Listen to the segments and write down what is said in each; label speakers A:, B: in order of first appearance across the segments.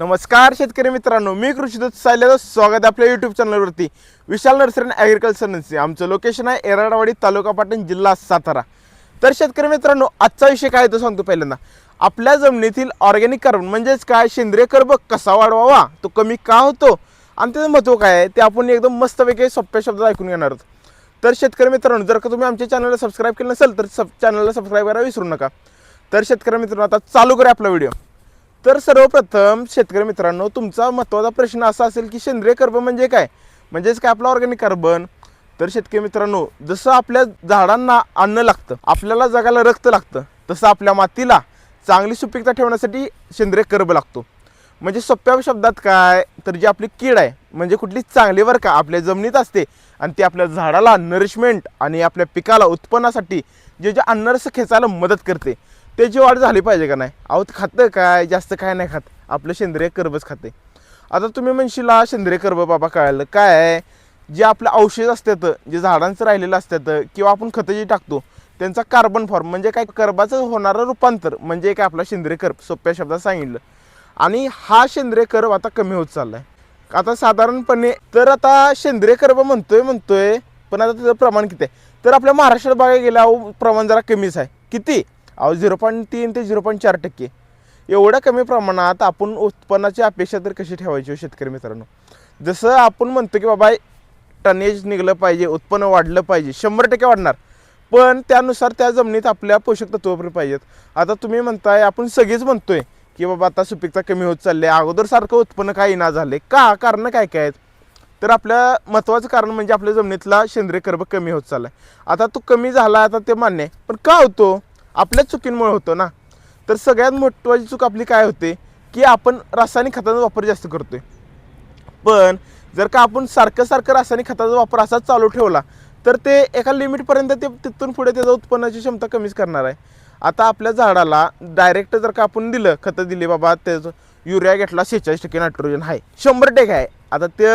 A: नमस्कार शेतकरी मित्रांनो मी कृषीदूत सायल्याचं स्वागत आहे आपल्या युट्यूब चॅनलवरती Vishal nursery and agriculture nursery आमचं लोकेशन आहे एराडवाडी तालुका पाटण जिल्हा सातारा. तर शेतकरी मित्रांनो आजचा विषय काय आहे तो सांगतो पहिल्यांदा. आपल्या जमिनीतील ऑर्गॅनिक कार्बन म्हणजेच काय? सेंद्रिय कर्ब कसा वाढवावा? तो कमी का होतो? आणि त्याचं महत्त्व काय आहे? ते आपण एकदम मस्तपैकी सोप्या शब्दात ऐकून घेणार आहोत. तर शेतकरी मित्रांनो जर का तुम्ही आमच्या चॅनलला सबस्क्राईब केलं नसेल तर सब चॅनलला सबस्क्राईब करायला विसरू नका. तर शेतकरी मित्रांनो आता चालू करा आपला व्हिडिओ तर सर्वप्रथम शेतकरी मित्रांनो तुमचा महत्त्वाचा प्रश्न असा असेल की सेंद्रिय कर्ब म्हणजे काय? म्हणजेच काय आपलं ऑर्गॅनिक कार्बन तर शेतकरी मित्रांनो जसं आपल्या झाडांना अन्न लागतं आपल्याला जगाला रक्त लागतं तसं आपल्या मातीला चांगली सुपीकता ठेवण्यासाठी सेंद्रिय कर्ब लागतो. म्हणजे सोप्या शब्दात काय? तर जी आपली कीड आहे म्हणजे कुठली चांगली वर का आपल्या जमिनीत असते आणि ती आपल्या झाडाला नरिशमेंट आणि आपल्या पिकाला उत्पन्नासाठी जे जे अन्नरस खेचायला मदत करते त्याची वाढ झाली पाहिजे का नाही? अहो खातं काय? जास्त काय नाही खात. आपलं सेंद्रिय कर्बच खाते. आता तुम्ही म्हणशील सेंद्रिय कर्ब बाबा कळालं. काय आहे? जे आपलं औषध असतात जे झाडांचं राहिलेलं असतात किंवा आपण खतं जे टाकतो त्यांचा कार्बन फॉर्म म्हणजे काय? कर्बाचं होणारं रूपांतर म्हणजे काय आपला सेंद्रिय कर्ब सोप्या शब्दात सांगितलं. आणि हा सेंद्रिय कर्ब आता कमी होत चाललाय. आता साधारणपणे तर आता सेंद्रिय कर्ब म्हणतोय म्हणतोय पण आता त्याचं प्रमाण किती आहे? तर आपल्या महाराष्ट्रात बघायला गेलं प्रमाण जरा कमीच आहे. किती? अहो झिरो पॉईंट तीन ते झिरो पॉईंट चार टक्के. एवढ्या कमी प्रमाणात आपण उत्पन्नाची अपेक्षा तर कशी ठेवायची हो शेतकरी मित्रांनो? जसं आपण म्हणतो की बाबा टनेज निघलं पाहिजे उत्पन्न वाढलं पाहिजे शंभर टक्के वाढणार. पण त्यानुसार त्या जमिनीत आपल्या पोषक तत्व पण पाहिजेत. आता तुम्ही म्हणताय आपण सगळेच म्हणतोय की बाबा आता सुपीकता कमी होत चालली आहे. अगोदर सारखं उत्पन्न काही ना झाले. का? कारण काय काय आहेत? तर आपल्या महत्त्वाचं कारण म्हणजे आपल्या जमिनीतला सेंद्रिय कर्ब कमी होत चालला आहे आता तो कमी झाला आता ते मान्य आहे. पण का होतो? आपल्याच चुकींमुळे होतं ना. तर सगळ्यात महत्त्वाची चूक आपली काय होते की आपण रासायनिक खताचा वापर जास्त करतोय. पण जर का आपण सारखं सारखं रासायनिक खताचा वापर असाच चालू ठेवला तर ते एका लिमिटपर्यंत ते तिथून पुढे त्याचं उत्पन्नाची क्षमता कमीच करणार आहे. आता आपल्या झाडाला डायरेक्ट जर का आपण दिलं खतं दिली बाबा त्याचं युरिया घेतला शेहेचाळीस टक्के नायट्रोजन आहे. शंभर टक्के आहे. आता ते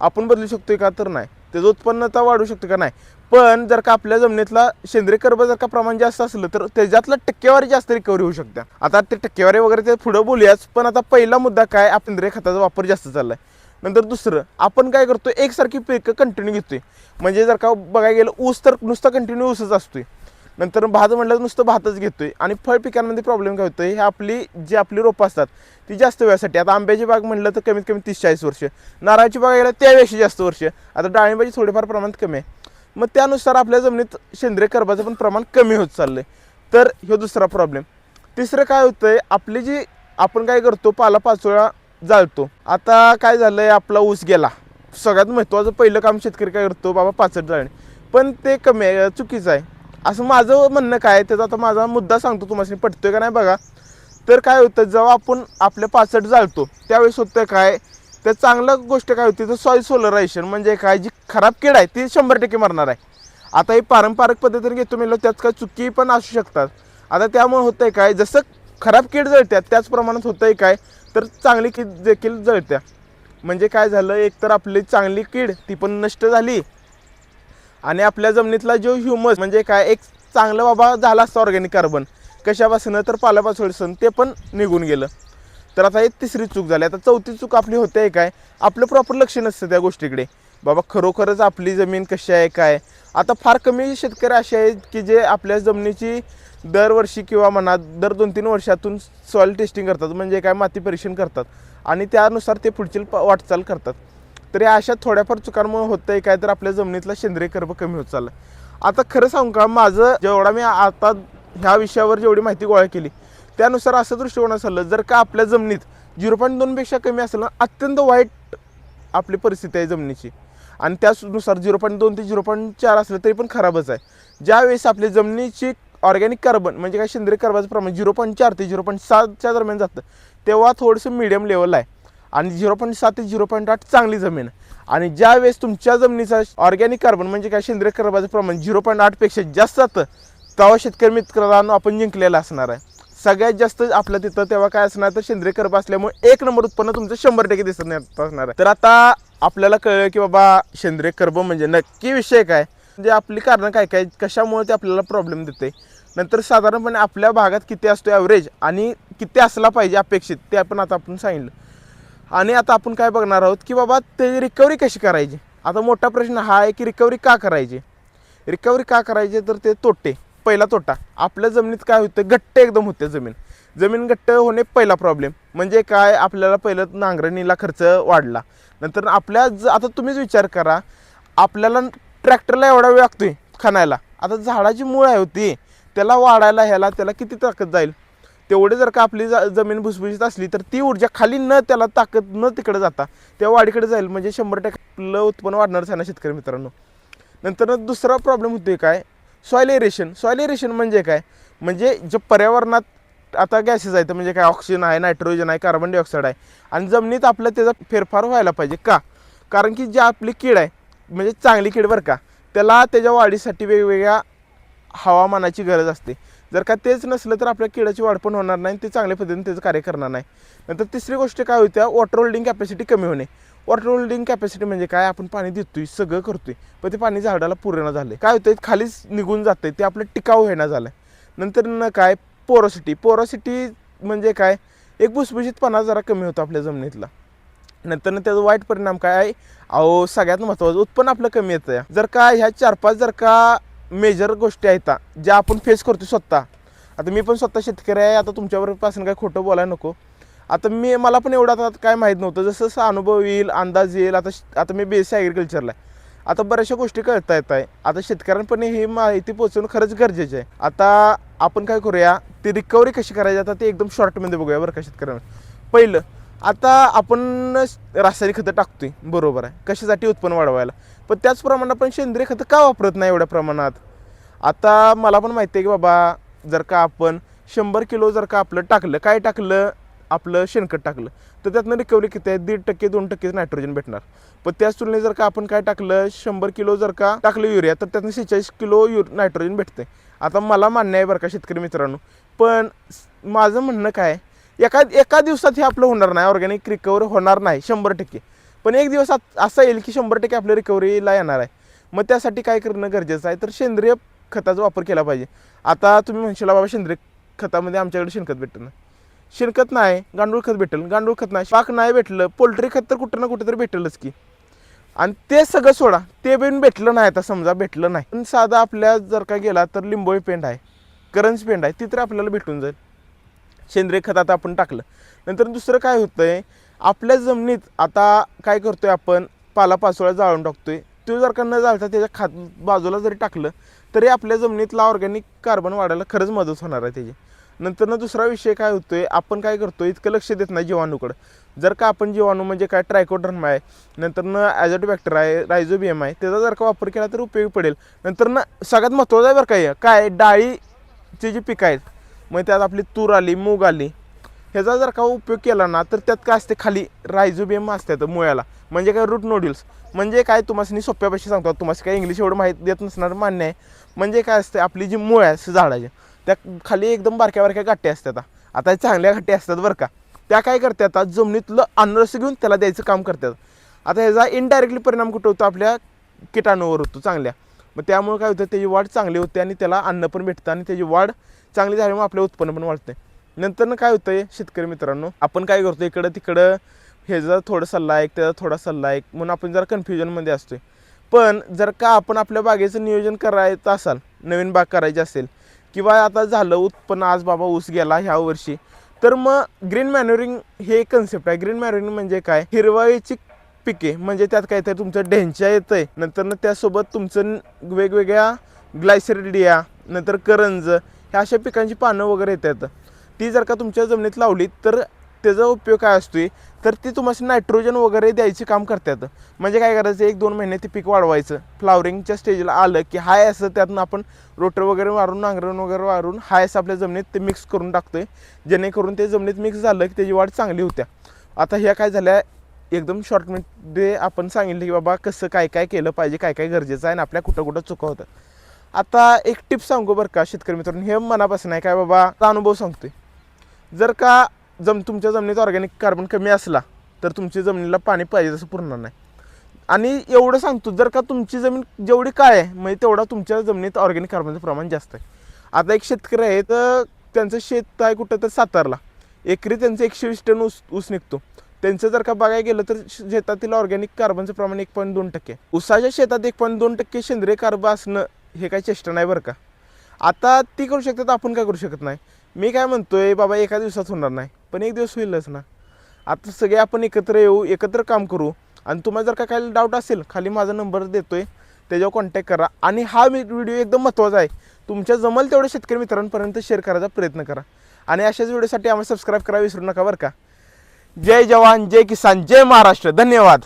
A: आपण बदलू शकतोय का? तर नाही. त्याचं उत्पन्नता वाढू शकतो का नाही? पण जर का आपल्या जमिनीतला सेंद्रिय कर्ब जर का प्रमाण जास्त असलं तर त्याच्यातलं टक्केवारी जास्त रिकव्हरी होऊ शकते. आता ते टक्केवारी वगैरे ते पुढं बोलूयाच पण आता पहिला मुद्दा काय? आपण सेंद्रिय खताचा वापर जास्त चाललाय. नंतर दुसरं आपण काय करतो एकसारखी पिकं कंटिन्यू घेतोय. म्हणजे जर का बघायला गेलं ऊस तर नुसता कंटिन्यू ऊसच असतोय. नंतर भात म्हटलं तर नुसतं भातच घेतोय. आणि फळ पिकांमध्ये प्रॉब्लेम काय होतोय? हे आपली जी आपली रोपं असतात ती जास्त वेळासाठी. आता आंब्याची बाग म्हणलं तर कमीत कमी तीस चाळीस वर्ष. नारळाची बाग गेलं त्यापेक्षा जास्त वर्ष. आता डाळिंबाची थोडेफार प्रमाणात कमी आहे. मग त्यानुसार आपल्या जमिनीत सेंद्रिय कर्बाचं पण प्रमाण कमी होत चाललं आहे तर ह्यो दुसरा प्रॉब्लेम तिसरं काय होतं आहे आपली जी आपण काय करतो? पालापाचोळा जाळतो. आता काय झालं आहे आपला ऊस गेला. सगळ्यात महत्त्वाचं पहिलं काम शेतकरी काय करतो? बाबा पाचट जाळणे. पण ते कमी आहे चुकीचं आहे. असं माझं म्हणणं काय त्याचा आता माझा मुद्दा सांगतो तुम्हाला पटतोय का नाही बघा. तर काय होतं जेव्हा आपण आपल्या पाचट जाळतो त्यावेळेस होतं काय तर चांगलं गोष्ट काय होती तर सॉईल सोलरायझेशन म्हणजे काय जी खराब कीड आहे ती शंभर टक्के मरणार आहे. आता हे पारंपरिक पद्धतीने घेतो म्हणलं त्यात काय चुकी पण असू शकतात. आता त्यामुळे होतं आहे काय जसं खराब कीड जळत्या त्याच प्रमाणात होतं आहे काय तर चांगली कीड देखील जळत्या. म्हणजे काय झालं एक तर आपली चांगली कीड ती पण नष्ट झाली आणि आपल्या जमिनीतला जो ह्युमस म्हणजे काय एक चांगलं बाबा झाला असतं ऑर्गॅनिक कार्बन कशापासून? तर पालापासून ते पण निघून गेलं. तर आता हे तिसरी चूक झाली. आता चौथी चूक आपली होते काय? आपलं प्रॉपर लक्ष नसतं त्या गोष्टीकडे. बाबा खरोखरच आपली जमीन कशी आहे काय? आता फार कमी शेतकरी असे आहेत की जे आपल्या जमिनीची दरवर्षी किंवा म्हणा दर दोन तीन वर्षातून सॉईल टेस्टिंग करतात. म्हणजे काय? माती परीक्षण करतात. आणि त्यानुसार ते पुढची प- वाटचाल करतात. तरी अशा थोड्याफार चुकांमुळे होतं आहे काय तर आपल्या जमिनीतला सेंद्रिय कर्ब कमी होत चाललं आता खरं सांगू का माझं जेवढा मी आता ह्या विषयावर जेवढी माहिती गोळा केली त्यानुसार असं दृष्टिकोन चाललं जर का आपल्या जमिनीत झिरो पॉईंट दोनपेक्षा कमी असेल ना अत्यंत वाईट आपली परिस्थिती आहे जमिनीची. आणि त्यानुसार झिरो पॉईंट दोन ते झिरो पॉईंट चार असलं तरी पण खराबच आहे. ज्यावेळेस आपली जमिनीची ऑर्गॅनिक कार्बन म्हणजे काय सेंद्रिय कार्बनचं प्रमाण झिरो पॉईंट चार ते झिरो पॉईंट सातच्या दरम्यान जातं तेव्हा थोडंसं मिडियम लेवल आहे. आणि झिरो पॉईंट सात ते झिरो पॉईंट आठ चांगली जमीन. आणि ज्या वेळेस तुमच्या जमिनीचा ऑर्गॅनिक कार्बन म्हणजे काय? सेंद्रिय कार्बनाचं प्रमाण झिरो पॉईंट आठपेक्षा जास्त जातं तेव्हा शेतकरी मित्रांनो आपण जिंकलेला असणार आहे. सगळ्यात जास्त आपल्या तिथं तेव्हा काय असणार? तर सेंद्रिय कर्ब असल्यामुळे एक नंबर उत्पन्न तुमचं शंभर टक्के दिसत नाही असणार आहे. तर आता आपल्याला कळलं की बाबा सेंद्रिय कर्ब म्हणजे नक्की विषय काय? म्हणजे आपली कारणं काय काय? कशामुळे ते आपल्याला प्रॉब्लेम देते? नंतर साधारणपणे आपल्या भागात किती असतो ॲव्हरेज आणि किती असला पाहिजे अपेक्षित? ते आपण आता आपण सांगितलं. आणि आता आपण काय बघणार आहोत की बाबा ते रिकव्हरी कशी करायची? आता मोठा प्रश्न हा आहे की रिकव्हरी का करायची? रिकव्हरी का करायची तर ते तोटे पहिला तोटा. आपल्या जमिनीत काय होतं? घट्ट एकदम होते जमीन. जमीन घट्ट होणे पहिला प्रॉब्लेम म्हणजे काय? आपल्याला पहिलं नांगरणीला खर्च वाढला. नंतर आपल्या ज आता तुम्हीच विचार करा. आपल्याला ट्रॅक्टरला एवढा वेळ लागतोय खणायला. आता झाडाची मूळ आहे होती त्याला वाढायला ह्याला त्याला किती ताकद जाईल? तेवढे जर का आपली जा- जमीन भुसभुशीत असली तर ती ऊर्जा खाली न त्याला ताकद न तिकडे जाता त्या वाढीकडे जाईल. म्हणजे शंभर टक्के आपलं उत्पन्न वाढणारच आहे ना शेतकरी मित्रांनो. नंतर दुसरा प्रॉब्लेम होतोय काय? सॉईल एरेशन सॉईल एरेशन म्हणजे काय? म्हणजे जे पर्यावरणात आता गॅसेस आहेत म्हणजे काय? ऑक्सिजन आहे नायट्रोजन आहे कार्बन डायऑक्साईड आहे. आणि जमिनीत आपलं त्याचा फेरफार व्हायला पाहिजे. का? कारण की जे आपली कीड आहे म्हणजे चांगली कीड बरं का त्याला त्याच्या वाढीसाठी वेगवेगळ्या हवामानाची गरज असते. जर का तेच नसलं तर आपल्या किड्याची वाढ पण होणार नाही ते चांगल्या पद्धतीने त्याचं कार्य करणार नाही. नंतर तिसरी गोष्ट काय होत्या वॉटर होल्डिंग कॅपॅसिटी कमी होणे. वॉटर होल्डिंग कॅपॅसिटी म्हणजे काय? आपण पाणी देतोय सगळं करतोय पण ते पाणी झाडाला पूर्ण झालं काय होतंय? खालीच निघून जातंय ते आपलं टिकाऊ होईना झालं नंतर न काय? पोरोसिटी. पोरोसिटी म्हणजे काय? एक भुसभुशीतपणा जरा कमी होतो आपल्या जमिनीतला. नंतर त्याचा वाईट परिणाम काय आहे? अहो सगळ्यात महत्त्वाचं उत्पन्न आपलं कमी येतं जर का ह्या चार पाच जर का मेजर गोष्टी आहेत ज्या आपण फेस करतो स्वतः. आता मी पण स्वतः शेतकरी आहे आता तुमच्याबरोबरपासून काय खोटं बोलायला नको. आता मी मला पण एवढं आता काय माहीत नव्हतं जसं जसं अनुभव येईल अंदाज येईल आता आता मी बेस ॲग्रिकल्चरला आहे. आता बऱ्याचशा गोष्टी कळता येत आहे. आता शेतकऱ्यांपणे ही माहिती पोचवणं खरंच गरजेचं आहे. आता आपण काय करूया ती रिकव्हरी कशी करायची आता ते एकदम शॉर्टमध्ये बघूया बरं का शेतकऱ्यांना. पहिलं आता आपण रासायनिक खतं टाकतोय बरोबर आहे. कशासाठी उत्पन्न वाढवायला? पण त्याचप्रमाणे आपण सेंद्रिय खतं का वापरत नाही एवढ्या प्रमाणात? आता मला पण माहिती आहे की बाबा जर का आपण शंभर किलो जर का आपलं टाकलं काय टाकलं? आपलं शेणखत टाकलं. तर त्यातनं रिकव्हरी किती आहे? दीड टक्के दोन टक्के नायट्रोजन भेटणार. पण त्याच तुलनेत जर का आपण काय टाकलं शंभर किलो जर का टाकलं युरिया तर त्यातनं सेहेचाळीस किलो यु नायट्रोजन भेटते आता मला मान्य आहे बरं का शेतकरी मित्रांनो पण माझं म्हणणं काय एका एका दिवसात हे आपलं होणार नाही ऑर्गॅनिक रिकवर होणार नाही शंभर टक्के. पण एक दिवस आत- असा येईल की शंभर टक्के आपल्या रिकव्हरीला येणार आहे. मग त्यासाठी काय करणं गरजेचं आहे? तर सेंद्रिय खताचा वापर केला पाहिजे. आता तुम्ही म्हणशील बाबा सेंद्रिय खतामध्ये आमच्याकडे शेणखत भेटतं ना शेणखत नाही गांडूळ खत भेटेल. गांडूळ खत नाही पाक नाही भेटलं पोल्ट्री खत तर कुठं ना कुठं तरी भेटेलच की. आणि ते सगळं सोडा. ते बिन भेटलं नाही आता समजा भेटलं नाही. पण साधा आपल्या जर का गेला तर लिंबोळी पेंड आहे करंज पेंड आहे ती तर आपल्याला भेटून जाईल. सेंद्रिय खत आता आपण टाकलं. नंतर दुसरं काय होतं आहे आपल्या जमिनीत आता काय करतोय आपण? पालापाचोळा जाळून टाकतोय. तो जर का न जाळता त्याच्या खात बाजूला जरी टाकलं तरी आपल्या जमिनीतला ऑर्गॅनिक कार्बन वाढायला खरंच मदत होणार आहे त्याची. नंतरनं दुसरा विषय काय होतोय आपण काय करतो इतकं लक्ष देत नाही जीवाणूकडं. जर का आपण जीवाणू म्हणजे काय ट्रायकोड्रमा आहे नंतर न ॲझोटोबॅक्टर आहे रायझोबियम आहे त्याचा जर का वापर केला तर उपयोगी पडेल. नंतर ना सगळ्यात महत्त्वाचं आहे बरं काय काय डाळीचे जे पिकं आहेत मग त्यात आपली तूर आली मूग आली ह्याचा जर का उपयोग केला ना तर त्यात काय असते खाली रायझोबियम असतात मुळ्याला. म्हणजे काय रूट नोड्युल्स म्हणजे काय तुम्हाला सोप्यापाशी सांगतो तुम्हाला काय इंग्लिश एवढं माहीत देत नसणार मान्य आहे. म्हणजे काय असते आपली जी मुळं आहे झाडाची त्या खाली एकदम बारक्या बारक्या गाठी असतात आता. चांगल्या गाठी असतात बरं का. त्या काय करतात जमिनीतलं अन्नरस घेऊन त्याला द्यायचं काम करतात. आता ह्याचा इनडायरेक्टली परिणाम कुठं होतो आपल्या किटाणूवर होतो चांगल्या. मग त्यामुळे काय होतं त्याची वाढ चांगली होते आणि त्याला अन्न पण भेटतं आणि त्याची वाढ चांगली झाल्यामुळे आपलं उत्पन्न पण वाढते नंतर काय होतंय शेतकरी मित्रांनो आपण काय करतो इकडं तिकडं ह्याचा थोडा सल्ला ऐक त्याचा थोडा सल्ला ऐक म्हणून आपण जरा कन्फ्युजनमध्ये असतोय. पण जर का आपण आपल्या बागेचं नियोजन करायचं असाल नवीन बाग करायची असेल किंवा आता झालं उत्पन्न आज बाबा ऊस गेला ह्या वर्षी तर मग ग्रीन मॅन्युरिंग हे कन्सेप्ट आहे. ग्रीन मॅन्युरिंग म्हणजे काय? हिरवाईची पिके म्हणजे त्यात काय तुमचं ढेंच्या येतंय नंतर त्यासोबत तुमचं वेगवेगळ्या ग्लायसेरिडिया नंतर करंज ह्या अशा पिकांची पानं वगैरे येतात. ती जर का तुमच्या जमिनीत लावली तर त्याचा उपयोग काय असतोय? तर ती तुम्हाला नायट्रोजन वगैरे द्यायचे काम करतात. म्हणजे काय करायचं? एक दोन महिने ते पीक वाढवायचं. फ्लावरिंगच्या स्टेजला आलं की हाय असं त्यातून आपण रोटर वगैरे मारून नांगरण वगैरे मारून हाय असं आपल्या जमिनीत ते मिक्स करून टाकतोय. जेणेकरून ते जमिनीत मिक्स झालं की त्याची वाढ चांगली होत्या. आता ह्या काय झाल्या? एकदम शॉर्टमध्ये आपण सांगितलं की बाबा कसं काय काय केलं पाहिजे काय काय गरजेचं आहे आणि आपल्या कुठं कुठं चुका होतं आता एक टिप सांगू बरं का शेतकरी मित्रांनो? हे मनापासून आहे. काय बाबा? अनुभव सांगतोय. जर का जम तुमच्या जमिनीत ऑर्गॅनिक कार्बन कमी असला तर तुमच्या जमिनीला पाणी पाहिजे तसं पुरणार नाही. आणि एवढं सांगतो जर का तुमची जमीन जेवढी काय आहे म्हणजे तेवढा तुमच्या जमिनीत ऑर्गॅनिक कार्बनचं प्रमाण जास्त आहे. आता एक शेतकरी आहे तर त्यांचं शेत आहे कुठं तर सातारला. एकरी त्यांचं एकशे वीस टन ऊस ऊस निघतो. त्यांचं जर का बघायला गेलं तर शेतातील ऑर्गॅनिक कार्बनचं प्रमाण एक पॉईंट दोन टक्के. उसाच्या शेतात एक पॉईंट दोन टक्के सेंद्रिय कार्ब असणं हे काही चेष्टा नाही बरं का. आता ती करू शकतात आपण काय करू शकत नाही. मी काय म्हणतोय बाबा एका दिवसात होणार नाही पण एक दिवस होईलच ना. आता सगळे आपण एकत्र येऊ एकत्र काम करू आणि तुम्हाला जर का काही डाऊट असेल खाली माझा नंबर देतोय त्याच्यावर कॉन्टॅक्ट करा. आणि हा व्हिडिओ एकदम महत्त्वाचा आहे. तुमच्या जमल तेवढ्या शेतकरी मित्रांपर्यंत शेअर करायचा प्रयत्न करा. आणि अशाच व्हिडिओसाठी आम्हाला सबस्क्राईब करा विसरू नका बरं का. जय जवान जय किसान जय महाराष्ट्र. धन्यवाद.